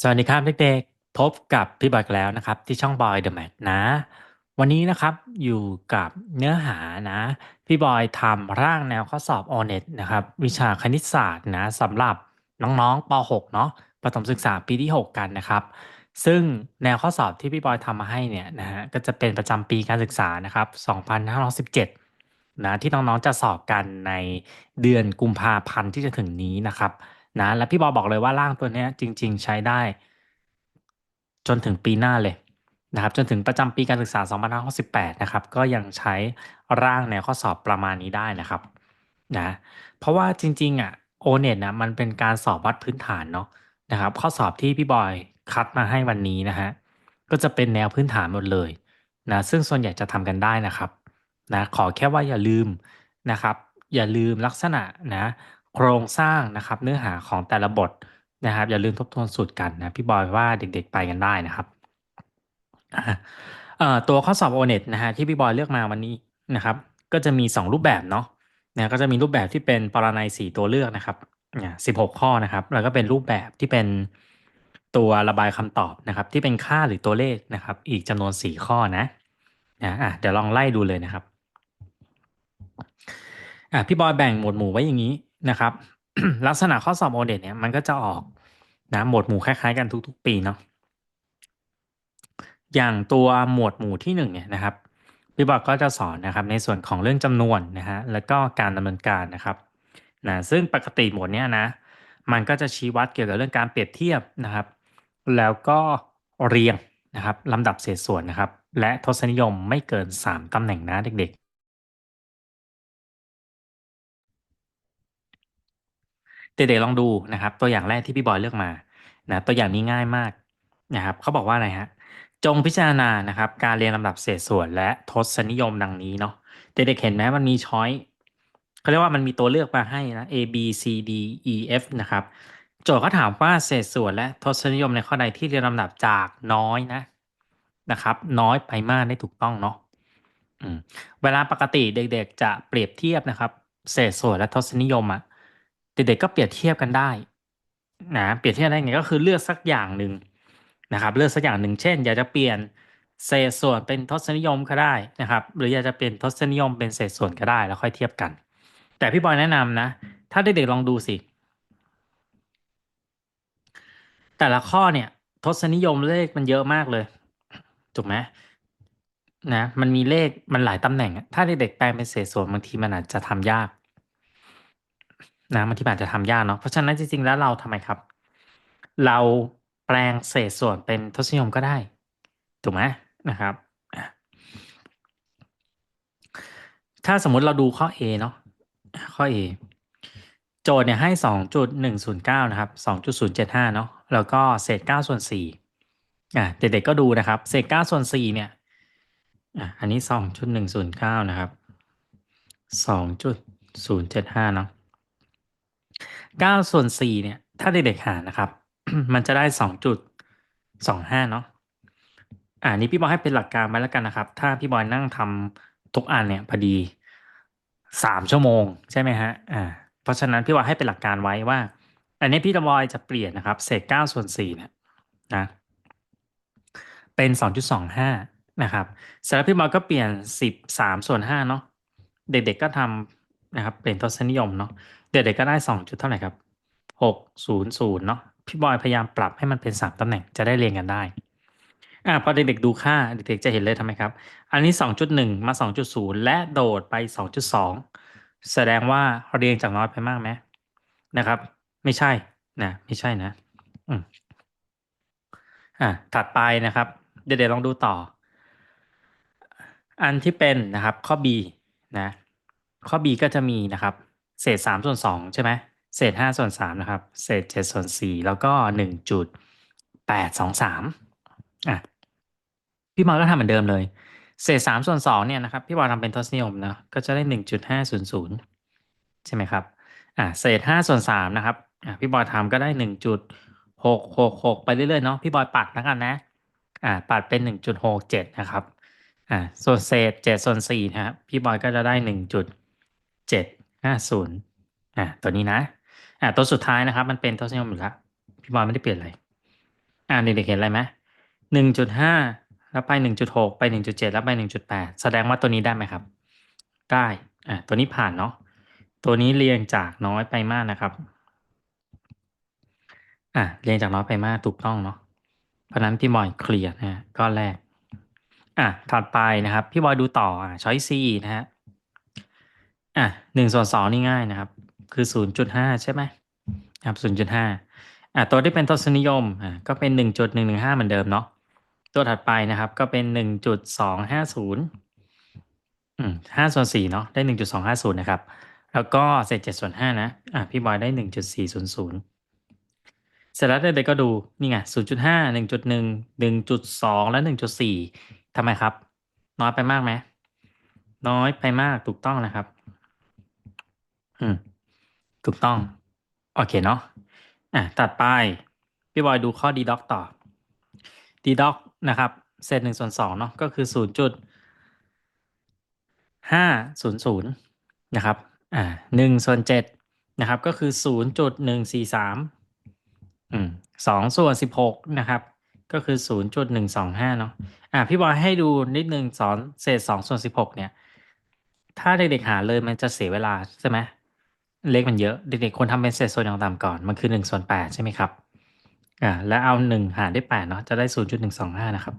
สวัสดีครับเด็กๆ พบกับพี่บอยแล้วนะครับ ที่ช่องบอยเดอะแมทนะ วันนี้นะครับอยู่กับเนื้อหานะ พี่บอยทำร่างแนวข้อสอบ o n e t นะครับ วิชาคณิตศาสตร์นะสำหรับน้องๆป .6 เนาะประถมศึกษาปีที่ 6 กันนะครับ ซึ่งแนวข้อสอบที่พี่บอยทำมาให้เนี่ยนะฮะก็จะเป็นประจำปีการศึกษานะครับ 2517นะที่น้องๆจะสอบกันในเดือนกุมภาพันธ์ที่จะถึงนี้นะครับ นะและพี่บอบอกเลยว่าร่างตัวนี้จริง ๆ ใช้ได้ จนถึงปีหน้าเลยนะครับ จนถึงประจำปีการศึกษา 2568 นะครับ ก็ยังใช้ร่างแนวข้อสอบประมาณนี้ได้นะครับนะเพราะว่าจริงๆอะโอเน็ตนะมันเป็นการสอบวัดพื้นฐานเนาะนะครับ ข้อสอบที่พี่บอยคัดมาให้วันนี้นะฮะก็จะเป็นแนวพื้นฐานหมดเลยนะซึ่งส่วนใหญ่จะทำกันได้นะครับนะขอแค่ว่าอย่าลืมนะครับ อย่าลืมลักษณะนะ โครงสร้างนะครับ เนื้อหาของแต่ละบทนะครับ อย่าลืมทบทวนสูตรกันนะพี่บอยว่าเด็กๆไปกันได้นะครับตัวข้อสอบโอเน็ตนะฮะที่พี่บอยเลือกมาวันนี้นะครับ ก็จะมี 2 รูปแบบเนาะนะก็จะมีรูปแบบที่เป็นปรนัยสี่ตัวเลือกนะครับสิบหกข้อนะครับ แล้วก็เป็นรูปแบบที่เป็นตัวระบายคำตอบนะครับ ที่เป็นค่าหรือตัวเลขนะครับ อีกจำนวนสี่ข้อนะนะอะเดี๋ยวลองไล่ดูเลยนะครับอะพี่บอยแบ่งหมวดหมู่ไว้อย่างนี้ นะครับ ลักษณะข้อสอบโอเน็ตเนี่ยมันก็จะออกนะหมวดหมู่คล้ายๆกันทุก ๆ ปีเนาะอย่างตัวหมวดหมู่ที่หนึ่งเนี่ยนะครับพี่บอกก็จะสอนนะครับในส่วนของเรื่องจำนวนนะฮะแล้วก็การดำเนินการนะครับนะซึ่งปกติหมวดเนี้ยนะมันก็จะชี้วัดเกี่ยวกับเรื่องการเปรียบเทียบนะครับ แล้วก็เรียงนะครับลำดับเศษส่วนนะครับ และทศนิยมไม่เกิน 3ตำแหน่งนะเด็ก เด็กๆลองดูนะครับ ตัวอย่างแรกที่พี่บอยเลือกมานะตัวอย่างนี้ง่ายมากนะครับเขาบอกว่าอะไรฮะจงพิจารณานะครับ การเรียงลำดับเศษส่วนและทศนิยมดังนี้เนาะเด็กๆเห็นไหมมันมีช้อยเขาเรียกว่ามันมีตัวเลือกมาให้นะ A B C D E F นะครับโจทย์เขาถามว่าเศษส่วนและทศนิยมในข้อใดที่เรียงลำดับจากน้อยนะนะครับ น้อยไปมากได้ถูกต้องเนาะเวลาปกติเด็กๆจะเปรียบเทียบนะครับ เศษส่วนและทศนิยมอะ เด็กๆก็เปรียบเทียบกันได้นะเปรียบเทียบได้ไงก็คือเลือกสักอย่างหนึ่งนะครับ เลือกสักอย่างหนึ่งเช่น อยากจะเปลี่ยนเศษส่วนเป็นทศนิยมก็ได้นะครับ หรืออยากจะเปลี่ยนทศนิยมเป็นเศษส่วนก็ได้แล้วค่อยเทียบกัน แต่พี่บอยแนะนำนะ ถ้าเด็กๆลองดูสิ แต่ละข้อเนี่ย ทศนิยมเลขมันเยอะมากเลยถูกไหมนะ มันมีเลขมันหลายตำแหน่ง ถ้าเด็กๆแปลงเป็นเศษส่วนบางทีมันอาจจะทำยาก นะบางทีอาจจะทำยากเนาะเพราะฉะนั้นจริงๆแล้วเราทำไมครับ เราแปลงเศษส่วนเป็นทศนิยมก็ได้ถูกไหมนะครับถ้าสมมุติเราดูข้อ A เนาะข้อ A โจทย์เนี่ยให้สองจุดหนึ่งศูนย์เก้านะครับสองจุดศูนย์เจ็ดห้าเนาะแล้วก็เศษเก้าส่วนสี่อะเด็กๆก็ดูนะครับ เศษเก้าส่วนสี่เนี่ยอะอันนี้สองจุดหนึ่งศูนย์เก้านะครับสองจุดศูนย์เจ็ดห้าเนาะ เก้าส่วนสี่เนี่ย ถ้าเด็กๆหารนะครับ มันจะได้สองจุดสองห้าเนาะอ่านี้พี่บอยให้เป็นหลักการไว้แล้วกันนะครับ ถ้าพี่บอยนั่งทำทุกอันเนี่ยพอดีสามชั่วโมงใช่ไหมฮะอ่าเพราะฉะนั้นพี่บอยให้เป็นหลักการไว้ว่า อันนี้พี่บอยจะเปลี่ยนนะครับ เศษเก้าส่วนสี่เนี่ยนะเป็นสองจุดสองห้านะครับเสร็จแล้วพี่บอยก็เปลี่ยนสิบสามส่วนห้าเนาะเด็กๆก็ทำนะครับ เป็นทศนิยมเนาะ เด็กๆก็ได้สองจุดเท่าไหร่ครับหกศูนย์ศูนย์เนาะพี่บอยพยายามปรับให้มันเป็นสามตำแหน่งจะได้เรียงกันได้อ่าพอเด็กๆดูค่าเด็กๆจะเห็นเลยทำไมครับ อันนี้สองจุดหนึ่งมาสองจุดศูนย์และโดดไปสองจุดสองแสดงว่าเรียงจากน้อยไปมากไหมนะครับ ไม่ใช่นะไม่ใช่นะอืมอ่าถัดไปนะครับ เดี๋ยวลองดูต่อ อันที่เป็นนะครับข้อ B นะ ข้อ B ก็จะมีนะครับ เศษสามส่วนสองใช่ไหมเศษห้าส่วนสามนะครับ เศษเจ็ดส่วนสี่แล้วก็หนึ่งจุดแปดสองสามอะพี่บอลก็ทำเหมือนเดิมเลย เศษสามส่วนสองเนี่ยนะครับ พี่บอลทำเป็นทศนิยมนะก็จะได้หนึ่งจุดห้าศูนย์ศูนย์ใช่ไหมครับอะเศษห้าส่วนสามนะครับอะพี่บอยทำก็ได้หนึ่งจุดหกหกหกไปเรื่อยๆเนาะพี่บอยปัดแล้วกันนะอ่าปัดเป็นหนึ่งจุดหกเจ็ดนะครับอ่าส่วนเศษเจ็ดส่วนสี่นะครับพี่บอยก็จะได้หนึ่งจุดเจ็ด ห้าศูนย์อ่าตัวนี้นะ อ่าตัวสุดท้ายนะครับ มันเป็นทศนิยมอยู่แล้วพี่บอยไม่ได้เปลี่ยนอะไร อ่าเด็กๆเห็นอะไรไหมหนึ่งจุดห้าแล้วไปหนึ่งจุดหกไปหนึ่งจุดเจ็ดแล้วไปหนึ่งจุดแปดแสดงว่าตัวนี้ได้ไหมครับ ได้ อ่าตัวนี้ผ่านเนาะตัวนี้เรียงจากน้อยไปมากนะครับ อะเรียงจากน้อยไปมากถูกต้องเนาะเพราะนั้นพี่บอยเคลียร์นะฮะก้อนแรก อะถัดไปนะครับ พี่บอยดูต่ออะช้อยซีนะฮะ อะหนึ่งส่วนสองนี่ง่ายนะครับ คือศูนย์จุดห้าใช่ไหมครับศูนย์จุดห้าอะตัวที่เป็นทศนิยมอะก็เป็นหนึ่งจุดหนึ่งหนึ่งห้าเหมือนเดิมเนาะตัวถัดไปนะครับ ก็เป็นหนึ่งจุดสองห้าศูนย์อืมห้าส่วนสี่เนาะได้หนึ่งจุดสองห้าศูนย์นะครับ แล้วก็เศษเจ็ดส่วนห้านะอะพี่บอยได้หนึ่งจุดสี่ศูนย์ศูนย์เสร็จแล้วเด็กๆก็ดูนี่ไงศูนย์จุดห้าหนึ่งจุดหนึ่งหนึ่งจุดสองและหนึ่งจุดสี่ทำไมครับ น้อยไปมากไหมน้อยไปมากถูกต้องนะครับ อืม ถูกต้อง โอเคเนาะอะตัดไป พี่บอยดูข้อดีด็อกต่อดีด็อกนะครับ เศษหนึ่งส่วนสองเนาะก็คือศูนย์จุดห้าศูนย์ศูนย์นะครับ อ่าหนึ่งส่วนเจ็ดนะครับ ก็คือศูนย์จุดหนึ่งสี่สามอืมสองส่วนสิบหกนะครับ ก็คือศูนย์จุดหนึ่งสองห้าเนาะอะพี่บอยให้ดูนิดนึงสอนเศษสองส่วนสิบหกเนี่ย ถ้าเด็กๆหาเลยมันจะเสียเวลาใช่ไหม เลขมันเยอะ เด็กๆควรทำเป็นเศษส่วนต่างๆก่อน มันคือหนึ่งส่วนแปดใช่ไหมครับ อ่า แล้วเอาหนึ่งหารด้วยแปดเนาะ จะได้ศูนย์จุดหนึ่งสองห้านะครับ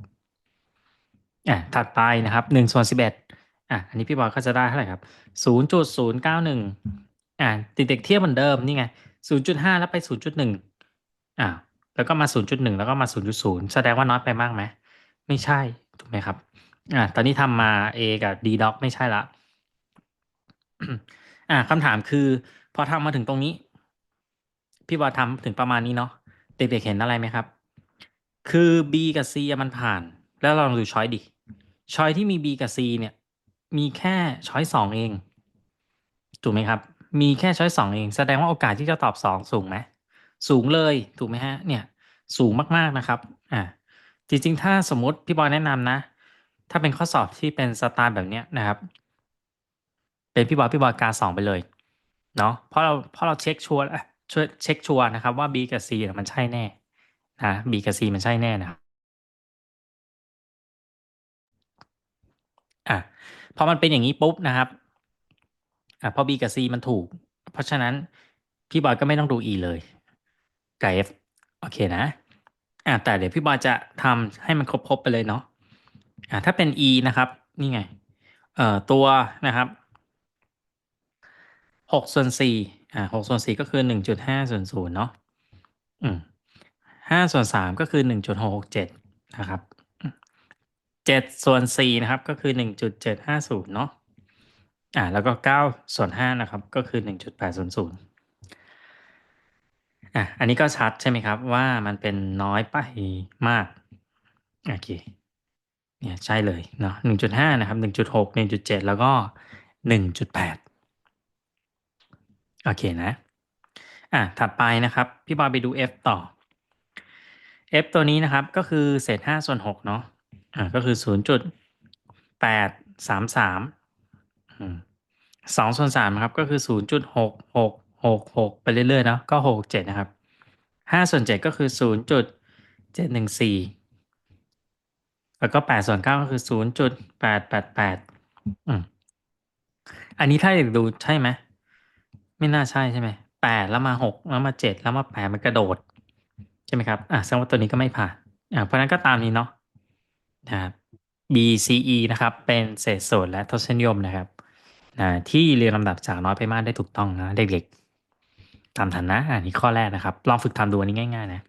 อะถัดไปนะครับหนึ่งส่วนสิบเอ็ดอะอันนี้พี่บอยก็จะได้เท่าไหร่ครับศูนย์จุดศูนย์เก้าหนึ่งอ่าเด็กๆเทียบเหมือนเดิมนี่ไงศูนย์จุดห้าแล้วไปศูนย์จุดหนึ่งอ่าแล้วก็มาศูนย์จุดหนึ่งแล้วก็มาศูนย์จุดศูนย์แสดงว่าน้อยไปมากไหม ไม่ใช่ ถูกไหมครับ อ่า ตอนนี้ทำมา A กับ D doc ไม่ใช่ละ อ่าคำถามคือ พอทำมาถึงตรงนี้ พี่บอยทำถึงประมาณนี้เนาะเด็กๆเห็นอะไรไหมครับ คือ B กับ C มันผ่าน แล้วลองดูช้อยดิช้อยที่มี B กับ C เนี่ย มีแค่ช้อยสองเอง ถูกไหมครับ มีแค่ช้อยสองเอง แสดงว่าโอกาสที่จะตอบสองสูงไหมสูงเลยถูกไหมฮะ เนี่ย สูงมากๆนะครับ อ่าจริงๆ ถ้าสมมติพี่บอยแนะนำนะ ถ้าเป็นข้อสอบที่เป็นสไตล์แบบเนี้ยนะครับ เป็นพี่บอยพี่บอยกาสองไปเลยเนาะเพราะเราเพราะเราเช็คชัวร์ช่วยเช็คชัวร์นะครับว่า B กับ C ีมันใช่แน่นะ B กับ C มันใช่แน่นะอะพอมันเป็นอย่างนี้ปุ๊บนะครับอะพอ B กับ C มันถูก เพราะฉะนั้นพี่บอยก็ไม่ต้องดู E เลยกับ F โอเคนะอะแต่เดี๋ยวพี่บอยจะทำให้มันครบๆไปเลยเนาะอะถ้าเป็น E นะครับ นี่ไงเอ่อตัวนะครับ หกส่วนสี่อ่าหกส่วนสี่ก็คือหนึ่งจุดห้าส่วนศูนย์เนาะอืมห้าส่วนสามก็คือหนึ่งจุดหกเจ็ดนะครับเจ็ดส่วนสี่นะครับก็คือหนึ่งจุดเจ็ดห้าศูนย์เนาะอ่าแล้วก็เก้าส่วนห้านะครับก็คือหนึ่งจุดแปดศูนย์ศูนย์อะอันนี้ก็ชัดใช่ไหมครับว่ามันเป็นน้อยไปมากโอเคเนี่ยใช่เลยเนาะหนึ่งจุดห้านะครับหนึ่งจุดหกหนึ่งจุดเจ็ดแล้วก็หนึ่งจุดแปด โอเคนะ อะถัดไปนะครับ พี่บอยไปดู f ต่อ f ตัวนี้นะครับก็คือเศษห้าส่วนหกเนาะอ่าก็คือศูนย์แปดสามสามสองส่วนสามครับก็คือศูนย์จุดหกหกหกหกไปเรื่อยๆเนาะก็หกเจ็ดนะครับห้าส่วนเจ็ดก็คือศูนย์จุดเจ็ดหนึ่งสี่แล้วก็แปดส่วนเก้าก็คือศูนย์จุดแปดแปดแปดอันนี้ถ้าอยากดูใช่ไหม ไม่น่าใช่ใช่ไหมแปดแล้วมาหกแล้วมาเจ็ดแล้วมาแปดมันกระโดด ใช่ไหมครับ อะแสดงว่าตัวนี้ก็ไม่ผ่าน อะเพราะนั้นก็ตามนี้เนาะนะครับ BCE นะครับ เป็นเศษส่วนและทศนิยมนะครับนะที่เรียงลำดับจากน้อยไปมากได้ถูกต้องนะเด็กๆตามทันนะอันนี้ข้อแรกนะครับ ลองฝึกทำดูอันนี้ง่าย ๆ นะ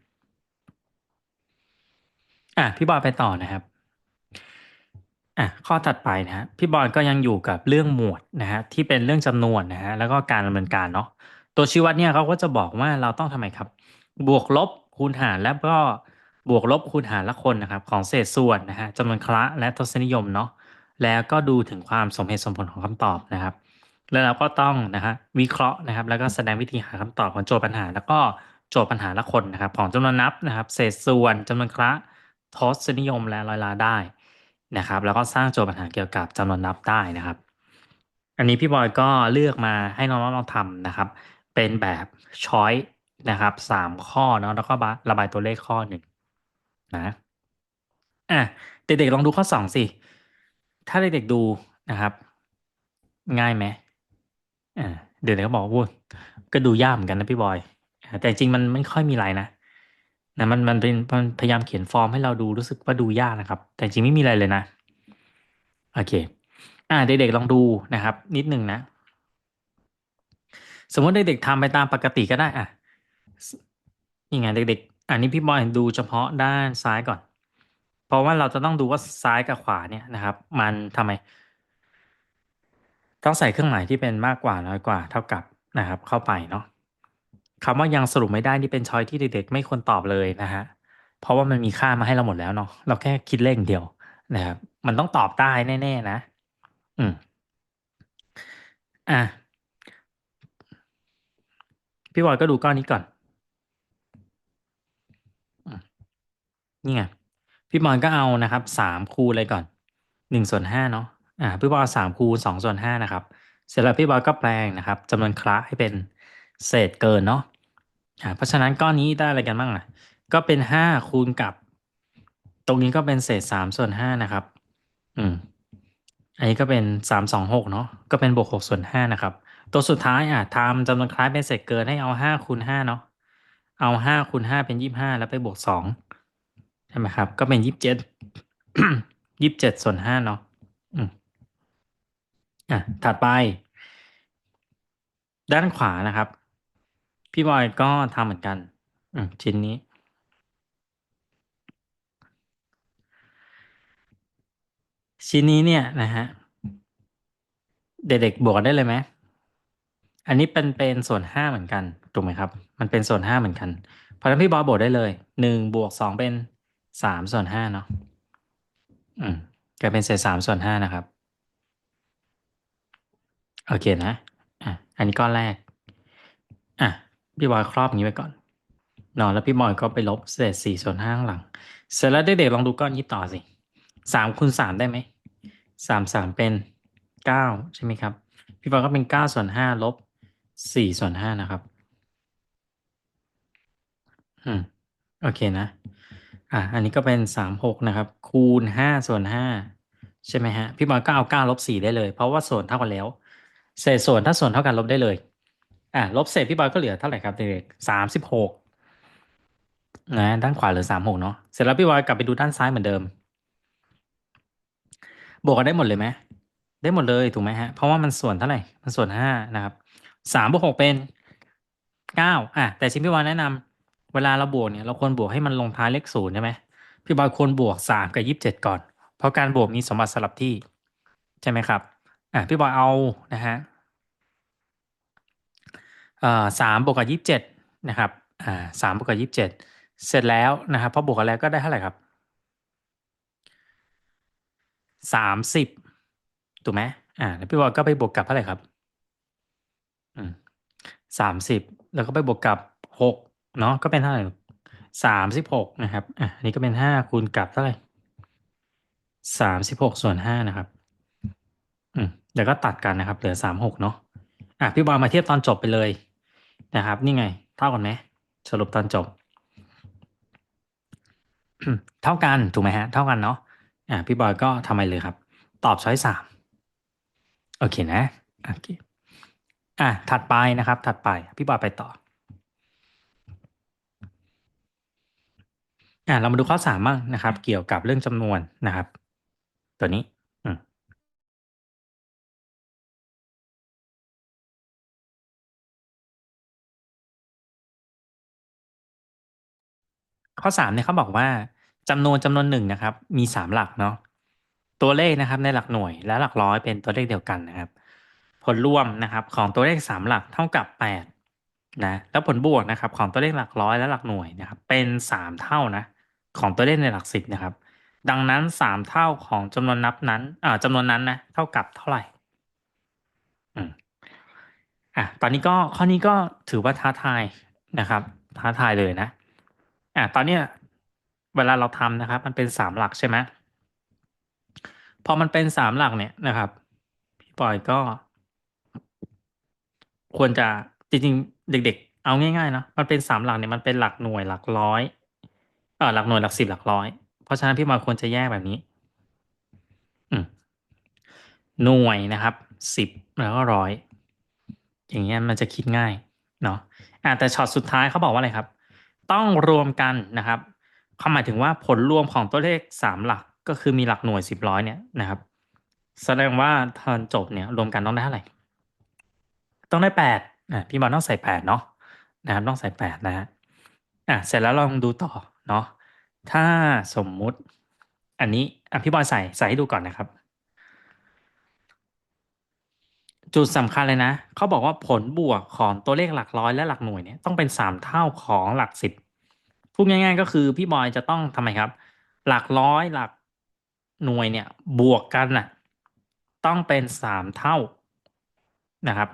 อะพี่บอยไปต่อนะครับ อะ ข้อถัดไปนะฮะพี่บอลก็ยังอยู่กับเรื่องหมวดนะฮะที่เป็นเรื่องจำนวนนะฮะแล้วก็การดำเนินการเนาะตัวชี้วัดเนี่ยเขาก็จะบอกว่าเราต้องทำไมครับ บวกลบคูณหารแล้วก็บวกลบคูณหารละคนนะครับของเศษส่วนนะฮะจำนวนคละและทศนิยมเนาะแล้วก็ดูถึงความสมเหตุสมผลของคำตอบนะครับ แล้วเราก็ต้องนะฮะวิเคราะห์นะครับ แล้วก็แสดงวิธีหาคำตอบของโจทย์ปัญหา แล้วก็โจทย์ปัญหาละคนนะครับ ของจำนวนนับนะครับ เศษส่วนจำนวนคละทศนิยมและรอยละได้ นะครับ แล้วก็สร้างโจทย์ปัญหาเกี่ยวกับจำนวนนับได้นะครับ อันนี้พี่บอยก็เลือกมาให้น้องๆลองทำนะครับ เป็นแบบช้อยนะครับสามข้อเนาะแล้วก็ระบายตัวเลขข้อหนึ่งนะอะเด็กๆลองดูข้อสองสิ ถ้าเด็กๆดูนะครับ ง่ายไหมอ่าเดี๋ยวเด็กก็บอกว่าก็ดูยากเหมือนกันนะพี่บอย แต่จริงมันไม่ค่อยมีอะไรนะ นะมันมันเป็นมันพยายามเขียนฟอร์มให้เราดูรู้สึกว่าดูยากนะครับ แต่จริงไม่มีอะไรเลยนะ โอเค อ่าเด็กๆลองดูนะครับ นิดนึงนะ สมมติเด็กๆทำไปตามปกติก็ได้อะนี่ไงเด็กๆ อันนี้พี่บอยดูเฉพาะด้านซ้ายก่อน เพราะว่าเราจะต้องดูว่าซ้ายกับขวาเนี่ยนะครับ มันทำไมต้องใส่เครื่องหมายที่เป็นมากกว่าน้อยกว่า เท่ากับนะครับ เข้าไปเนาะ คำว่ายังสรุปไม่ได้นี่เป็นช้อยที่เด็กๆ ไม่ควรตอบเลยนะฮะ เพราะว่ามันมีค่ามาให้เราหมดแล้วเนาะ เราแค่คิดเลขเดียวนะครับ มันต้องตอบได้แน่ๆนะ อืม อะ พี่บอยก็ดูก้อนนี้ก่อนอนี่ไง พี่บอยก็เอานะครับสามคูณเลยก่อน หนึ่งส่วนห้าเนาะ อ่า พี่บอยเอาสามคูณสองส่วนห้านะครับ เสร็จแล้วพี่บอยก็แปลงนะครับจำนวนคละให้เป็น เศษเกินเนาะอ่าเพราะฉะนั้นก้อนนี้ได้อะไรกันบ้างอะ ก็เป็นห้าคูณกับ ตรงนี้ก็เป็นเศษสามส่วนห้านะครับ อืม อันนี้ก็เป็นสามสองหกเนาะ ก็เป็นบวกหกส่วนห้านะครับ ตัวสุดท้ายอะทำจำนวนคล้ายเป็นเศษเกินให้เอาห้าคูณห้าเนาะ เอาห้าคูณห้าเป็นยี่บห้าแล้วไปบวกสองใช่ไหมครับ ก็เป็นยี่สิบเจ็ดยี่สิบเจ็ดส่วนห้าเนาะ อืม อะ ถัดไป ด้านขวานะครับ พี่บอยก็ทำเหมือนกัน อืมชิ้นนี้ ชิ้นนี้เนี่ยนะฮะ เด็กๆบวกได้เลยไหมอันนี้เป็นเป็นส่วนห้าเหมือนกันถูกไหมครับ มันเป็นส่วนห้าเหมือนกัน เพราะฉะนั้นพี่บอยบวกได้เลยหนึ่งบวกสองเป็นสามส่วนห้าเนาะอืมกลายเป็นเศษสามส่วนห้านะครับ โอเคนะอะอันนี้ก้อนแรกอะ พี่บอยครอบอย่างนี้ไว้ก่อนเนอะแล้วพี่บอยก็ไปลบเศษสี่ส่วนห้าข้างหลัง เสร็จแล้วเด็กๆลองดูก้อนนี้ต่อสิสามคูณสามได้ไหมสามสามเป็นเก้าใช่ไหมครับ พี่บอยก็เป็นเก้าส่วนห้าลบสี่ส่วนห้านะครับ อืม โอเคนะ อะ อันนี้ก็เป็นสามหกนะครับ คูณห้าส่วนห้าใช่ไหมฮะ พี่บอยก็เอาเก้าลบสี่ได้เลย เพราะว่าส่วนเท่ากันแล้ว เศษส่วนถ้าส่วนเท่ากันลบได้เลย อะลบเศษพี่บอยก็เหลือเท่าไหร่ครับเด็กๆสามสิบหกนะด้านขวาเหลือสามหกเนาะเสร็จแล้วพี่บอยกลับไปดูด้านซ้ายเหมือนเดิม บวกกันได้หมดเลยไหมได้หมดเลยถูกไหมฮะเพราะว่ามันส่วนเท่าไหร่มันส่วนห้านะครับสามบวกหกเป็นเก้าอะแต่ชิมพี่บอยแนะนำเวลาเราบวกเนี่ยเราควรบวกให้มันลงท้ายเลขศูนย์ใช่ไหมพี่บอยควรบวกสามกับยี่สิบเจ็ดก่อน เพราะการบวกมีสมบัติสลับที่ใช่ไหมครับอะพี่บอยเอานะฮะ สามบวกกับยี่สิบเจ็ดนะครับอ่าสามบวกกับยี่สิบเจ็ดเสร็จแล้วนะครับพอบวกกันแล้วก็ได้เท่าไหร่ครับสามสิบถูกไหมอ่าแล้วพี่บอยก็ไปบวกกับเท่าไหร่ครับอืมสามสิบแล้วก็ไปบวกกับหกเนาะก็เป็นเท่าไหร่สามสิบหกนะครับอะนนี้ก็เป็นห้าคูณกับเท่าไหร่สามสิบหกส่วนห้านะครับอืมเดี๋ยวก็ตัดกันนะครับ เหลือสามหกเนาะอะพี่บอยมาเทียบตอนจบไปเลย นะครับ นี่ไง เท่ากันไหมสรุปตอนจบ เท่ากันถูกไหมฮะ เท่ากันเนาะอะพี่บอยก็ทำไมเลยครับ ตอบช้อยสามโอเคนะโอเคอะถัดไปนะครับ ถัดไปพี่บอยไปต่ออะเรามาดูข้อสามบ้างนะครับ เกี่ยวกับเรื่องจำนวนนะครับ ตัวนี้ ข้อสามเนี่ยเขาบอกว่าจำนวนจำนวนหนึ่งนะครับ มีสามหลักเนาะตัวเลขนะครับในหลักหน่วยและหลักร้อยเป็นตัวเลขเดียวกันนะครับ ผลรวมนะครับของตัวเลขสามหลักเท่ากับแปดนะแล้วผลบวกนะครับ ของตัวเลขหลักร้อยและหลักหน่วยนะครับ เป็นสามเท่านะ ของตัวเลขในหลักสิบนะครับ ดังนั้นสามเท่าของจำนวนนับนั้นอ่าจำนวนนั้นนะเท่ากับเท่าไหร่อืมอะตอนนี้ก็ข้อนี้ก็ถือว่าท้าทายนะครับ ท้าทายเลยนะ อะตอนเนี้ยเวลาเราทำนะครับ มันเป็นสามหลักใช่ไหมพอมันเป็นสามหลักเนี่ยนะครับ พี่ปอยก็ ควรจะจริงๆ เด็ก ๆ เอาง่ายๆนะมันเป็นสามหลักเนี่ยมันเป็นหลักหน่วยหลักร้อยเออหลักหน่วยหลักสิบหลักร้อย เพราะฉะนั้นพี่บอยควรจะแยกแบบนี้อืหน่วยนะครับสิบแล้วก็ร้อยอย่างเงี้ยมันจะคิดง่ายเนาะอ่าแต่ช็อตสุดท้ายเขาบอกว่าอะไรครับ ต้องรวมกันนะครับเขาหมายถึงว่าผลรวมของตัวเลขสามหลักก็คือมีหลักหน่วยสิบร้อยเนี่ยนะครับ แสดงว่าตอนจบเนี่ยรวมกันต้องได้เท่าไหร่ ต้องได้แปดอะพี่บอลต้องใส่แปดเนาะนะครับต้องใส่แปดนะฮะอะเสร็จแล้วลองดูต่อเนาะถ้าสมมุติอันนี้อะพี่บอลใส่ใส่ให้ดูก่อนนะครับ จุดสำคัญเลยนะ เขาบอกว่าผลบวกของตัวเลขหลักร้อยและหลักหน่วยเนี่ยต้องเป็นสามเท่าของหลักสิบพูดง่าย ๆ ก็คือพี่บอยจะต้องทำไมครับ หลักร้อยหลักหน่วยเนี่ยบวกกันน่ะต้องเป็นสามเท่านะครับ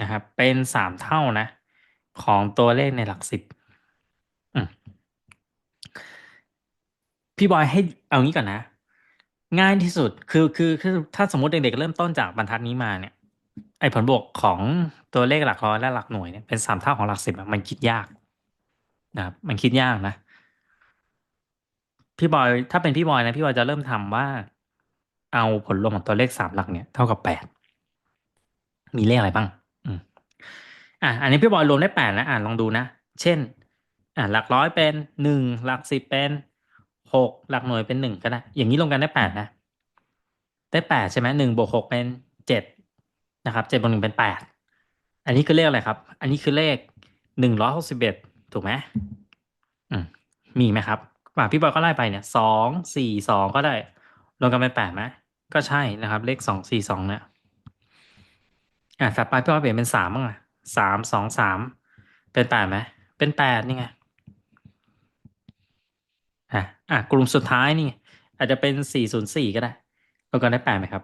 นะครับ เป็นสามเท่านะ ของตัวเลขในหลักสิบพี่บอยให้เอางี้ก่อนนะ ง่ายที่สุดคือคือคือถ้าสมมติเด็กๆเริ่มต้นจากบรรทัดนี้มาเนี่ย ไอ้ผลบวกของตัวเลขหลักร้อยและหลักหน่วยเนี่ยเป็นสามเท่าของหลักสิบมันคิดยากนะครับมันคิดยากนะ พี่บอยถ้าเป็นพี่บอยนะพี่บอยจะเริ่มทำว่า เอาผลรวมของตัวเลขสามหลักเนี่ยเท่ากับแปดมีเลขอะไรบ้างอืมอะอันนี้พี่บอยรวมได้แปดนะอ่านลองดูนะ เช่น อะหลักร้อยเป็นหนึ่งหลักสิบเป็น หกหลักหน่วยเป็นหนึ่งก็ได้ อย่างนี้รวมกันได้แปดนะ ได้แปดใช่ไหมหนึ่งบวกหกเป็นเจ็ดนะครับเจ็ดบวกหนึ่งเป็นแปดอันนี้คือเลขอะไรครับ อันนี้คือเลขหนึ่งร้อยหกสิบเอ็ดถูกไหมอืมมีไหมครับป่าพี่บอยก็ไล่ไปเนี่ยสองสี่สองก็ได้รวมกันเป็นแปดไหมก็ใช่นะครับ เลขสองสี่สองเนี่ยอะถัดไปพี่บอยเปลี่ยนเป็นสามบ้างอะสามสองสามเป็นแปดไหมเป็นแปดนี่ไง อะกลุ่มสุดท้ายนี่ อาจจะเป็นสี่ศูนย์สี่ก็ได้รวกันได้แปดไหมครับ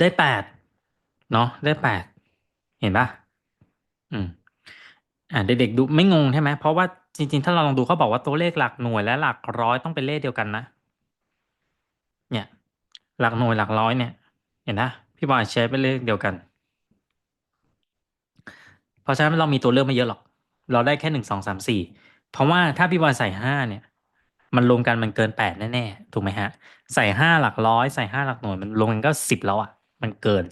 ได้แปดเนาะได้แปดเห็นปะอืม อ่าเด็กๆดูไม่งงใช่ไหมเพราะว่าจริงๆ ถ้าเราลองดูเขาบอกว่าตัวเลขหลักหน่วยและหลักร้อยต้องเป็นเลขเดียวกันนะ เนี่ย หลักหน่วยหลักร้อยเนี่ย เห็นนะพี่บอยใช้เป็นเลขเดียวกัน เพราะฉะนั้นเรามีตัวเลือกไม่เยอะหรอก เราได้แค่หนึ่งสองสามสี่เพราะว่าถ้าพี่บอยใส่ห้าเนี่ย มันรวมกันมันเกินแปดแน่ๆถูกไหมฮะ ใส่ห้าหลักร้อยใส่ห้าหลักหน่วยมันรวมกันก็สิบแล้วอะ มันเกิน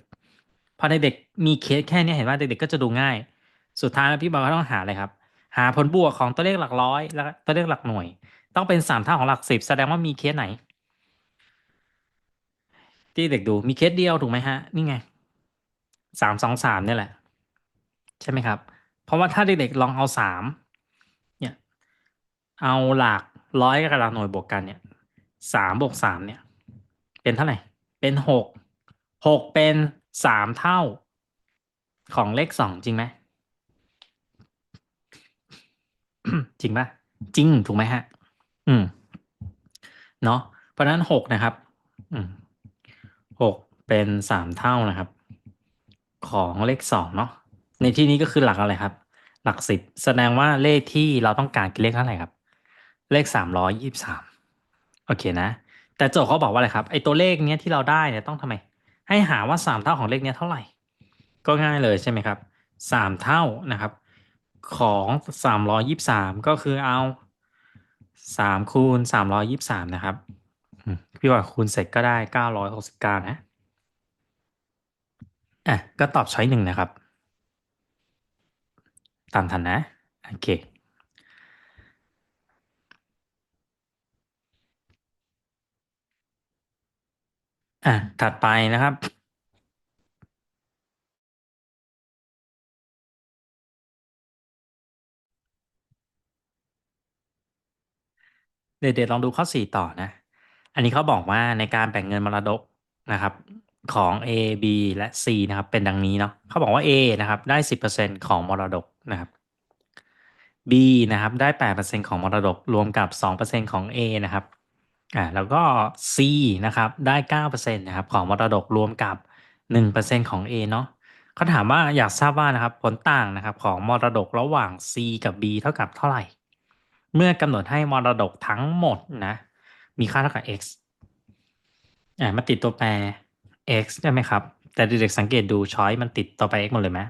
พอเด็กๆมีเคสแค่นี้เห็นว่าเด็กๆก็จะดูง่าย สุดท้ายพี่บอยก็ต้องหาเลยครับ หาผลบวกของตัวเลขหลักร้อยแล้วตัวเลขหลักหน่วย ต้องเป็นสามเท่าของหลักสิบแสดงว่ามีเคสไหน ที่เด็กดูมีเคสเดียวถูกไหมฮะนี่ไงสามสองสามเนี่ยแหละ ใช่ไหมครับ เพราะว่าถ้าเด็กๆลองเอาสามเนี่ย เอาหลัก ร้อยกับหลักหน่วยบวกกันเนี่ยสามบวกสามเนี่ย เป็นเท่าไหร่ เป็นหกหกเป็นสามเท่าของเลขสองจริงไหมจริงปะจริงถูกไหมฮะ อืม เนาะเพราะนั้นหกนะครับ อืมหกเป็นสามเท่านะครับ ของเลขสองเนาะในที่นี้ก็คือหลักอะไรครับ หลักสิบแสดงว่าเลขที่เราต้องการคือเลขเท่าไหร่ครับ เลขสามร้อยยี่สามโอเคนะ แต่โจทย์เขาบอกว่าอะไรครับไอตัวเลขเนี้ยที่เราได้เนี่ยต้องทำไม ให้หาว่าสามเท่าของเลขเนี้ยเท่าไหร่ ก็ง่ายเลยใช่ไหมครับสามเท่านะครับ ของสามร้อยยี่สามก็คือเอาสามคูณสามร้อยยี่สามนะครับพี่ว่าคูณเสร็จก็ได้เก้าร้อยหกสิบเก้านะอะก็ตอบช้อยหนึ่งนะครับ ตามทันนะ โอเค อะ ถัดไปนะครับเด็กๆลองดูข้อสี่ต่อนะ อันนี้เขาบอกว่าในการแบ่งเงินมรดกนะครับของ A B และ C นะครับ เป็นดังนี้เนาะเขาบอกว่า A นะครับ ได้สิบเปอร์เซ็นของมรดกนะครับ B นะครับ ได้แปดเปอร์เซ็นของมรดก รวมกับสองเปอร์เซ็นของ A นะครับ อ่าแล้วก็ C นะครับ ได้เก้าเปอร์เซ็นนะครับ ของมรดกรวมกับหนึ่งเปอร์เซ็นของ A เนาะเขาถามว่าอยากทราบว่านะครับผลต่างนะครับของมรดกระหว่าง C กับ B เท่ากับเท่าไหร่ เมื่อกำหนดให้มรดกทั้งหมดนะมีค่าเท่ากับ x อ่ามาติดตัวแปร x ได้ไหมครับ แต่เด็กๆสังเกตดูช้อยมันติดตัวแปร x หมดเลยไหม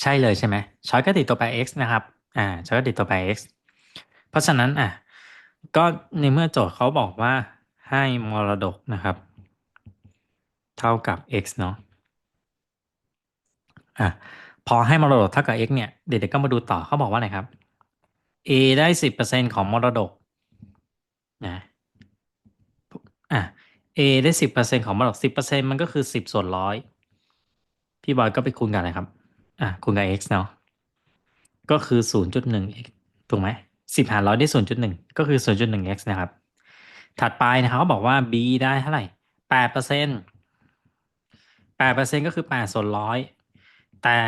ใช่เลยใช่ไหมช้อยก็ติดตัวแปร x นะครับ อ่าช้อยก็ติดตัวแปร x เพราะฉะนั้นอะ ก็ในเมื่อโจทย์เขาบอกว่าให้มรดกนะครับ เท่ากับ x เนาะอะพอให้มรดกเท่ากับ x เนี่ย เด็กๆก็มาดูต่อเขาบอกว่าอะไรครับ a ได้สิบเปอร์เซ็นของมรดกนะอะ a ได้สิบเปอร์เซ็นของมรดกสิบเปอร์เซ็นมันก็คือสิบส่วนร้อยพี่บอยก็ไปคูณกันอะไรครับ อะคูณกับ x เนาะก็คือศูนย์จุดหนึ่ง x ถูกไหม สิบหารร้อยได้ศูนย์จุดหนึ่งก็คือศูนย์จุดหนึ่ง x นะครับ ถัดไปนะครับเขาบอกว่า b ได้เท่าไหร่แปดเปอร์เซ็นแปดเปอร์เซ็นก็คือแปดส่วนร้อยแต่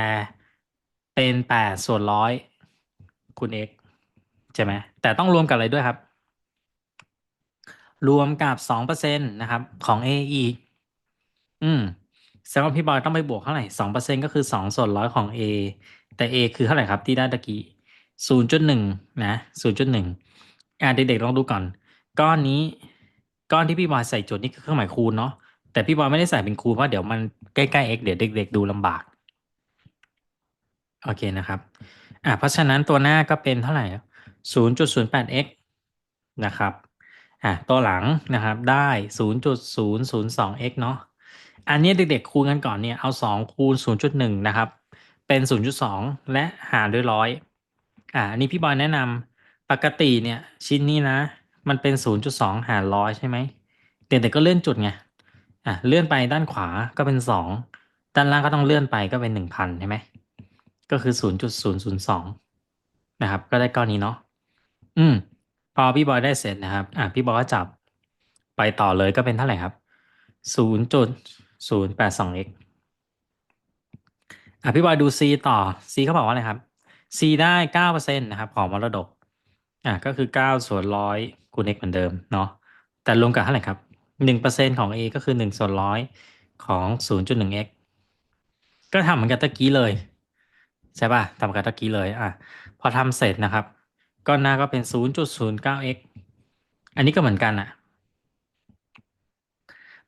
เป็นแปดส่วนร้อยคูณ x ใช่ไหมแต่ต้องรวมกับอะไรด้วยครับ รวมกับสองเปอร์เซ็นตนะครับของ a อีกอืมแสดงว่าพี่บอยต้องไปบวกเท่าไหร่สองเปอร์เซ็นก็คือสองส่วนร้อยของ a แต่ a คือเท่าไหร่ครับที่ได้ตะกี้ ศูนย์จุดหนึ่งนะศูนย์จุดหนึ่งอ่าเด็กๆลองดูก่อน ก้อนนี้ก้อนที่พี่บอยใส่จุดนี่คือเครื่องหมายคูณเนาะแต่พี่บอยไม่ได้ใส่เป็นคูณเพราะเดี๋ยวมันใกล้ๆ x เดี๋ยวเด็ก ๆ ดูลำบากโอเคนะครับอ่าเพราะฉะนั้นตัวหน้าก็เป็นเท่าไหร่ศูนย์จุดศูนย์แปด x นะครับอ่าตัวหลังนะครับได้ศูนย์จุดศูนย์ศูนย์สอง x เนาะอันนี้เด็กๆคูณกันก่อนเนี่ยเอาสองคูณศูนย์จุดหนึ่งนะครับเป็นศูนย์จุดสองและหารด้วยร้อย อ่าอันนี้พี่บอยแนะนำปกติเนี่ย ชิ้นนี้นะ มันเป็นศูนย์จุดสองหารร้อยใช่ไหมเด็กๆก็เลื่อนจุดไงอะเลื่อนไปด้านขวาก็เป็นสองด้านล่างก็ต้องเลื่อนไปก็เป็นหนึ่งพันใช่ไหมก็คือศูนย์จุดศูนย์ศูนย์สองนะครับ ก็ได้ก้อนนี้เนาะอืม พอพี่บอยได้เสร็จนะครับ อะพี่บอยก็จับไปต่อเลยก็เป็นเท่าไหร่ครับศูนย์จุดศูนย์แปดสอง x อะพี่บอยดู c ต่อ c เขาบอกว่าอะไรครับ C ได้เก้าเปอร์เซ็นต์นะครับของมรดกอะก็คือเก้าส่วนร้อยคูณ x เหมือนเดิมเนาะแต่รวมกับเท่าไหร่ครับหนึ่งเปอร์เซ็นต์ของ A ก็คือหนึ่งส่วนร้อยของศูนย์จุดหนึ่ง x ก็ทำเหมือนกับตะกี้เลยใช่ป่ะทำกับตะกี้เลยอะพอทำเสร็จนะครับก้อนหน้าก็เป็นศูนย์จุดศูนย์เก้า x อันนี้ก็เหมือนกันอะ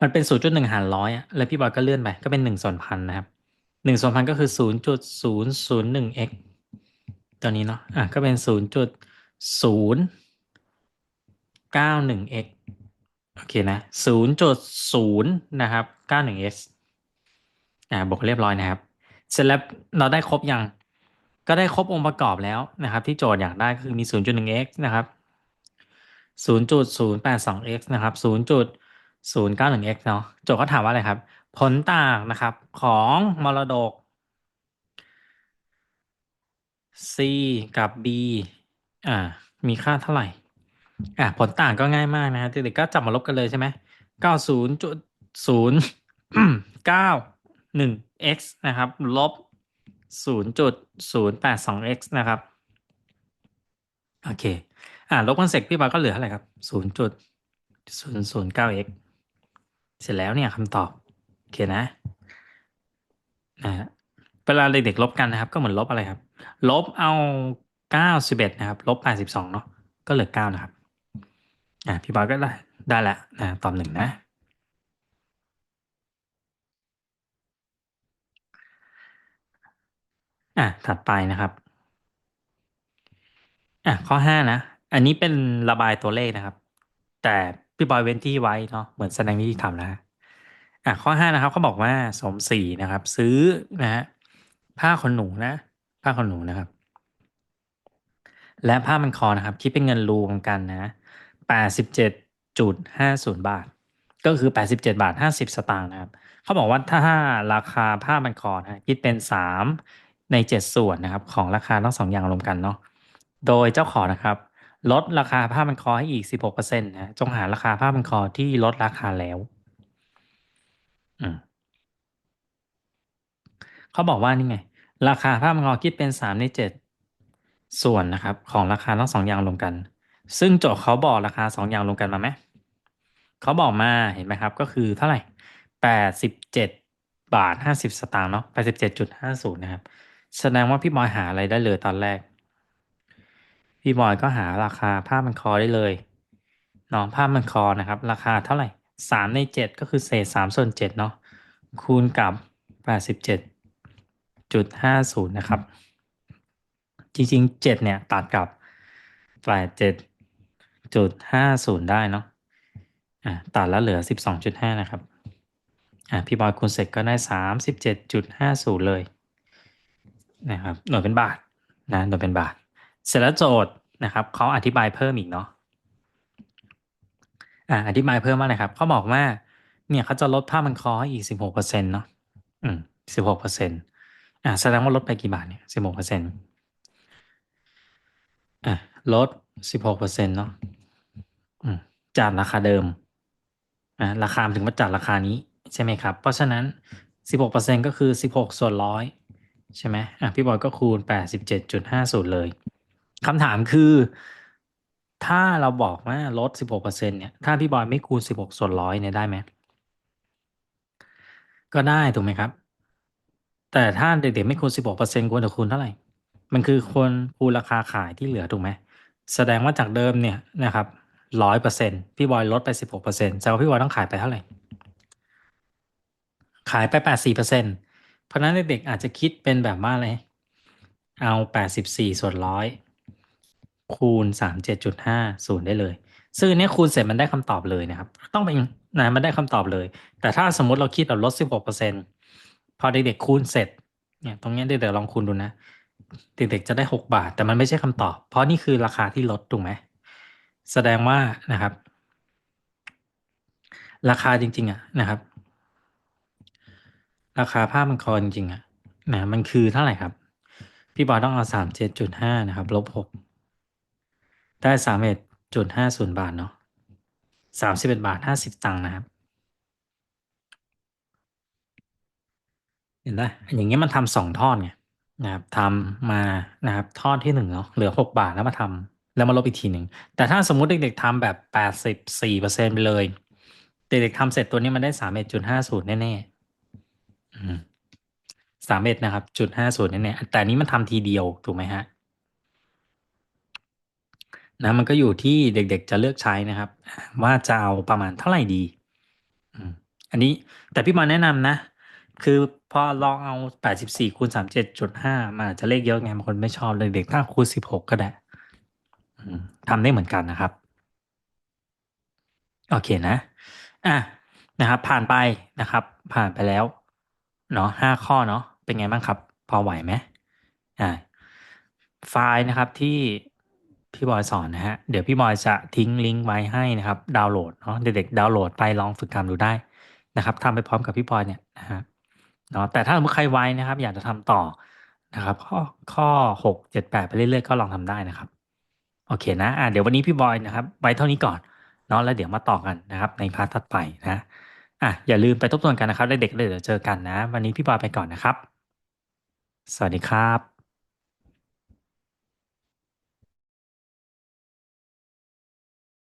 มันเป็นศูนย์จุดหนึ่งหารร้อยอะแล้วพี่บอยก็เลื่อนไป ก็เป็นหนึ่งส่วนพันนะครับหนึ่งส่วนพันก็คือศูนย์จุดศูนย์ศูนย์หนึ่ง x ตัวนี้เนาะอะก็เป็นศูนย์จุดศูนย์เก้าหนึ่ง x โอเคนะศูนย์จุดศูนย์นะครับเก้าหนึ่ง x อ่าบวกเรียบร้อยนะครับ เสร็จแล้วเราได้ครบยังก็ได้ครบองค์ประกอบแล้วนะครับ ที่โจทย์อยากได้คือมี 0.1x นะครับ 0.082x นะครับ 0.091x เนาะโจทย์เขาถามว่าอะไรครับ ผลต่างนะครับของมรดก c กับ b อ่า มีค่าเท่าไหร่ อ่าผลต่างก็ง่ายมากนะฮะเด็กๆก็จับมาลบกันเลยใช่ไหม90.0 91 x นะครับ ลบ0.082 x นะครับ โอเค อ่าลบกันเสร็จพี่บอยก็เหลือเท่าไหร่ครับ0.009 x เสร็จแล้วเนี่ยคำตอบ โอเคนะนะเวลาเด็กๆลบกันนะครับ ก็เหมือนลบอะไรครับ ลบเอา91นะครับ ลบ82เนาะก็เหลือ9นะครับ อ่าพี่บอยก็ได้ได้แล้วนะตอบหนึ่งนะ อะถัดไปนะครับอะข้อห้านะ อันนี้เป็นระบายตัวเลขนะครับ แต่พี่บอยเว้นที่ไว้เนาะเหมือนแสดงวิธีทำนะอะข้อห้านะครับเขาบอกว่าสมสี่นะครับ ซื้อนะฮะผ้าขนหนูนะ ผ้าขนหนูนะครับ และผ้ามันคอนะครับ คิดเป็นเงินรวมกันนะแปดสิบเจ็ดจุดห้าศูนย์บาท ก็คือแปดสิบเจ็ดบาทห้าสิบสตางค์นะครับ เขาบอกว่าถ้าราคาผ้ามันคอนะคิดเป็นสามในเจ็ดส่วนนะครับ ของราคาทั้งสองอย่างรวมกันเนาะ โดยเจ้าของนะครับ ลดราคาผ้ามันคอให้อีกสิบหกเปอร์เซ็นต์นะจงหาราคาผ้ามันคอที่ลดราคาแล้ว อืมเขาบอกว่านี่ไง ราคาผ้ามันคอคิดเป็นสามในเจ็ดส่วนนะครับ ของราคาทั้งสองอย่างรวมกัน ซึ่งโจทย์เขาบอกราคาสองอย่างรวมกันมาไหมเขาบอกมาเห็นไหมครับ ก็คือเท่าไหร่แปดสิบเจ็ดบาทห้าสิบสตางค์เนาะแปดสิบเจ็ดจุดห้าศูนย์นะครับ แสดงว่าพี่บอยหาอะไรได้เลยตอนแรก พี่บอยก็หาราคาผ้ามันคอได้เลยเนาะผ้ามันคอนะครับ ราคาเท่าไหร่สามในเจ็ดก็คือเศษสามส่วนเจ็ดเนาะคูณกับแปดสิบเจ็ด จุดห้าศูนย์นะครับ จริงๆเจ็ดเนี่ยตัดกับแปดเจ็ดจุดห้าศูนย์ได้เนาะอะตัดแล้วเหลือสิบสองจุดห้านะครับอะพี่บอยคูณเสร็จก็ได้สามสิบเจ็ดจุดห้าศูนย์เลยนะครับหน่วยเป็นบาทนะหน่วยเป็นบาท เสร็จแล้วโจทย์นะครับเขาอธิบายเพิ่มอีกเนาะอ่าอธิบายเพิ่มว่านะครับเขาบอกว่าเนี่ยเขาจะลดผ้ามันคอให้อีกสิบหกเปอร์เซ็นต์เนาะอืมสิบหกเปอร์เซ็นต์ อ่าแสดงว่าลดไปกี่บาทเนี่ยสิบหกเปอร์เซ็นต์อะลดสิบหกเปอร์เซ็นต์เนาะจากราคาเดิมอ่าราคาถึงมาจากราคานี้ใช่ไหมครับ เพราะฉะนั้นสิบหกเปอร์เซ็นก็คือสิบหกส่วนร้อยใช่ไหมอะพี่บอยก็คูณแปดสิบเจ็ดจุดห้าศูนย์เลยคำถามคือ ถ้าเราบอกว่าลดสิบหกเปอร์เซ็นเนี่ยถ้าพี่บอยไม่คูณสิบหกส่วนร้อยเนี่ยได้ไหมก็ได้ถูกไหมครับ แต่ถ้าเด็ก ๆ ไม่คูณสิบกเปอร์เซ็นควรจะคูณเท่าไหร่ มันคือควรคูณราคาขายที่เหลือถูกไหม แสดงว่าจากเดิมเนี่ยนะครับร้อยเปอร์เซ็นพี่บอยลดไปสิบหกเปอร์เซ็นแสดงว่าพี่บอยต้องขายไปเท่าไหร่ ขายไปแปดสี่เปอร์เซ็นเพราะนั้นเด็กๆอาจจะคิดเป็นแบบว่าอะไร เอาแปดสิบสี่ส่วนร้อยคูณสามเจ็ดจุดห้าศูนย์ได้เลย ซึ่งอันเนี้ยคูณเสร็จมันได้คำตอบเลยนะครับ ต้องเป็นนะมันได้คำตอบเลย แต่ถ้าสมมติเราคิดเราลดสิบหกเปอร์เซ็น พอเด็กๆคูณเสร็จเนี่ยตรงนี้เด็กๆลองคูณดูนะ เด็กๆจะได้หกบาท แต่มันไม่ใช่คำตอบ เพราะนี่คือราคาที่ลดถูกไหมแสดงว่านะครับ ราคาจริง ๆอะนะครับ ราคาผ้ามันคอจริงๆอะนะมันคือเท่าไหร่ครับ พี่บอยต้องเอาสามเจ็ดจุดห้านะครับลบหกได้สามเอ็ดจุดห้าศูนย์บาทเนาะสามสิบเอ็ดบาทห้าสิบตังค์นะครับ ห็นไหมอย่างเงี้ยมันทำสองทอดไงนะครับทำมานะครับทอดที่หนึ่งเนาะเหลือหกบาทแล้วมาทำแล้วมาลบอีกทีหนึ่ง แต่ถ้าสมมุติเด็กๆทำแบบแปดสิบสี่เปอร์เซ็นไปเลย เด็กๆทำเสร็จตัวนี้มันได้สามเอ็ดจุดห้าศูนย์แน่ๆสามเอ็ดนะครับจุดห้าศูนย์แน่ๆแต่นี้มันทำทีเดียวถูกไหมฮะนะมันก็อยู่ที่เด็กๆจะเลือกใช้นะครับ ว่าจะเอาประมาณเท่าไหร่ดีอันนี้แต่พี่มาแนะนำนะ คือพอลองเอาแปดสิบสี่คูณสามเจ็ดจุดห้ามันอาจจะเลขเยอะไงบางคนไม่ชอบเลยเด็กถ้าคูณสิบหกก็ได้ทำได้เหมือนกันนะครับ โอเคนะ อะนะครับ ผ่านไปนะครับ ผ่านไปแล้วเนาะห้าข้อเนาะเป็นไงบ้างครับ พอไหวไหมอ่าไฟล์นะครับที่พี่บอยสอนนะฮะ เดี๋ยวพี่บอยจะทิ้งลิงก์ไว้ให้นะครับ ดาวน์โหลดเนาะเด็กๆดาวน์โหลดไปลองฝึกทำดูได้นะครับทำไปพร้อมกับพี่บอยเนี่ยนะฮะ เนาะแต่ถ้าสมมติใครไว้นะครับ อยากจะทำต่อนะครับ ข้อข้อหกเจ็ดแปดไปเรื่อยๆก็ลองทำได้นะครับ โอเคนะอะเดี๋ยววันนี้พี่บอยนะครับไว้เท่านี้ก่อนเนาะแล้วเดี๋ยวมาต่อกันนะครับ ในพาร์ทถัดไปนะอะอย่าลืมไปทบทวนกันนะครับเด็กๆเดี๋ยวเจอกันนะ วันนี้พี่บอยไปก่อนนะครับ สวัสดีครับ